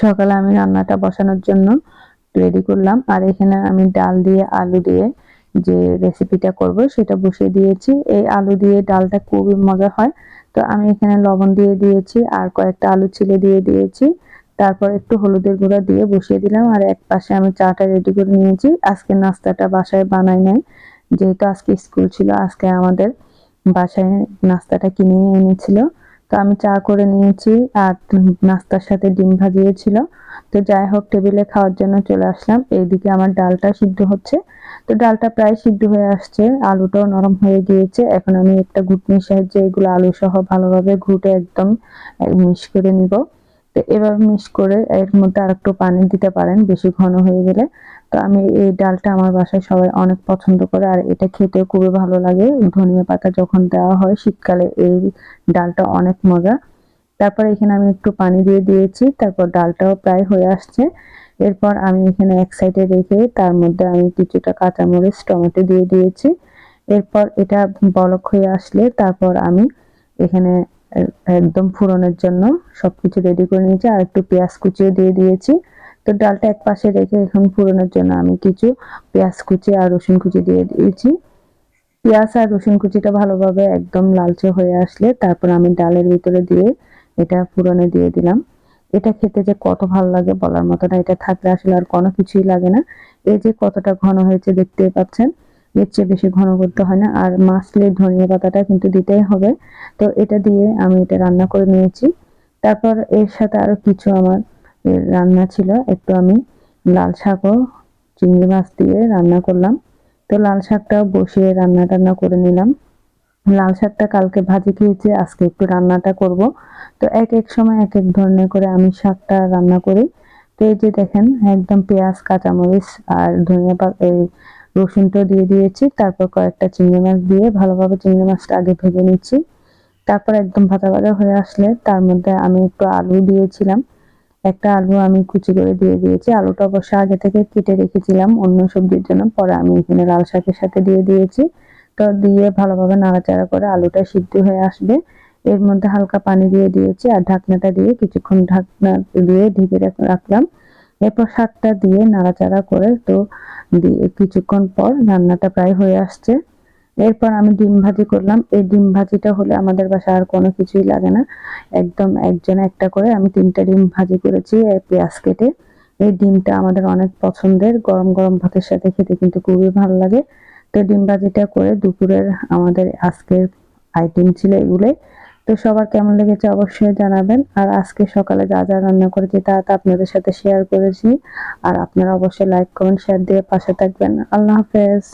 সকালে আমি রান্নাটা বসানোর জন্য রেডি করলাম। আর এখানে আমি ডাল দিয়ে আলু দিয়ে যে রেসিপিটা করব সেটা বসিয়ে দিয়েছি। এই আলু দিয়ে ডালটা খুবই মজা হয়। তো আমি এখানে লবণ দিয়ে দিয়েছি আর কয়েকটা আলু ছিলে দিয়ে দিয়েছি। তারপর একটু হলুদের গুঁড়া দিয়ে বসিয়ে দিলাম। আর এক পাশে আমি চাটা রেডি করে নিয়েছি। আজকে নাস্তাটা বাসায় বানাই নাই। যেহেতু আজকে স্কুল ছিল, আজকে আমাদের বাসায় নাস্তাটা কিনে এনেছিল। আমি চা করে নিয়েছি আর নাস্তার সাথে ডিম ভাজিয়েছিল। তো যাই হোক, টেবিলে খাওয়ার জন্য চলে আসলাম। এইদিকে আমার ডালটা সিদ্ধ হচ্ছে। তো ডালটা প্রায় সিদ্ধ হয়ে আসছে। আলুটাও নরম হয়ে গিয়েছে। এখন আমি একটা ঘুটনির সাহায্যে এগুলো আলু সহ ভালোভাবে ঘুটে একদম মিশ করে নিব। তো এভাবে মিক্স করে এর মধ্যে আর একটু পানি দিতে পারেন, বেশি ঘন হয়ে গেলে। তো আমি এই ডালটা আমার বাসায় সবাই অনেক পছন্দ করে, আর এটা খেতেও খুবই ভালো লাগে। ধনিয়া পাতা যখন দেওয়া হয়, শীতকালে এই ডালটা অনেক মজা। তারপর এখানে আমি একটু পানি দিয়ে দিয়েছি, তারপর ডালটাও প্রায় হয়ে আসছে। এরপর আমি এখানে এক সাইডে রেখে তার মধ্যে আমি কিছুটা কাঁচামরিচ, টমেটো দিয়ে দিয়েছি। এরপর এটা বলক হয়ে আসলে তারপর আমি এখানে একদম ফুরনের জন্য সবকিছু রেডি করে নিয়েছি। আর একটু পেঁয়াজ কুচিও দিয়ে দিয়েছি। তো ডালটা এক পাশে রেখে এখন ফুরনের জন্য আমি কিছু পেঁয়াজ কুচি আর রসুন কুচি দিয়ে দিয়েছি। পেঁয়াজ আর রসুন কুচিটা ভালোভাবে একদম লালচে হয়ে আসলে তারপর আমি ডালের ভিতরে দিয়ে এটা ফুরনে দিয়ে দিলাম। এটা খেতে যে কত ভালো লাগে বলার মতো না। এটা থাকলে আসলে আর কোনো কিছুই লাগে না। এই যে কতটা ঘন হয়েছে দেখতে পাচ্ছেন। এর চেয়ে বেশি ঘন করতে হয় না। আর মাছলির ধনিয়া পাতাটা কিন্তু দিতেই হবে। তো এটা দিয়ে আমি এটা রান্না করে নিয়েছি। তারপর এর সাথে আরও কিছু আমার রান্না ছিল। একটু আমি লাল শাকও চিংড়ি মাছ দিয়ে রান্না করলাম। তো লাল শাকটাও বসিয়ে রান্না টান্না করে নিলাম। লাল শাকটা কালকে ভাজি খেয়েছি, আজকে একটু রান্নাটা করব। তো এক এক সময় এক এক ধরনের করে আমি শাকটা রান্না করি। তো এই যে দেখেন, একদম পেঁয়াজ, কাঁচামরিচ আর ধনিয়া পাতা এই রসুনটা দিয়ে দিয়েছি, তারপর কয়েকটা চিংড়ি মাছ দিয়ে ভালোভাবে চিংড়ি মাছটা আগে ভেজে নিচ্ছি। তারপর একদম ভাজা ভাজা হয়ে আসলে তার মধ্যে আমি একটু আলু দিয়েছিলাম। একটা আলু আমি কুচি করে দিয়ে দিয়েছি। আলুটা অবশ্য আগে থেকে কেটে রেখেছিলাম অন্য সবজির জন্য, পরে আমি এখানে লাল শাকের সাথে দিয়ে দিয়েছি। তো দিয়ে ভালোভাবে নাড়াচাড়া করে আলুটা সিদ্ধ হয়ে আসবে। এর মধ্যে হালকা পানি দিয়ে দিয়েছি আর ঢাকনাটা দিয়ে কিছুক্ষণ ঢাকনা দিয়ে ঢেকে রাখলাম। এরপর শাকটা দিয়ে নাড়াচাড়া করে তো কিছুক্ষণ পর রান্নাটা প্রায় হয়ে আসছে। এরপর আমি ডিম ভাজি করলাম। এই ডিম ভাজিটা হলে আমাদের বাসায় আর কোনো কিছুই লাগে না। একদম একজন একটা করে আমি তিনটা ডিম ভাজি করেছি পেঁয়াজ কেটে। এই ডিমটা আমাদের অনেক পছন্দের। গরম গরম ভাতের সাথে খেতে কিন্তু খুবই ভালো লাগে। তো ডিম ভাজিটা করে দুপুরের আমাদের আজকের আইটেম ছিল এগুলোই। তো সবার কেমন লেগেছে অবশ্যই জানাবেন। আর আজকে সকালে যা যা রান্না করেছি তা তা আপনাদের সাথে শেয়ার করেছি। আর আপনারা অবশ্যই লাইক কমেন্ট শেয়ার দিয়ে পাশে থাকবেন। আল্লাহ হাফেজ।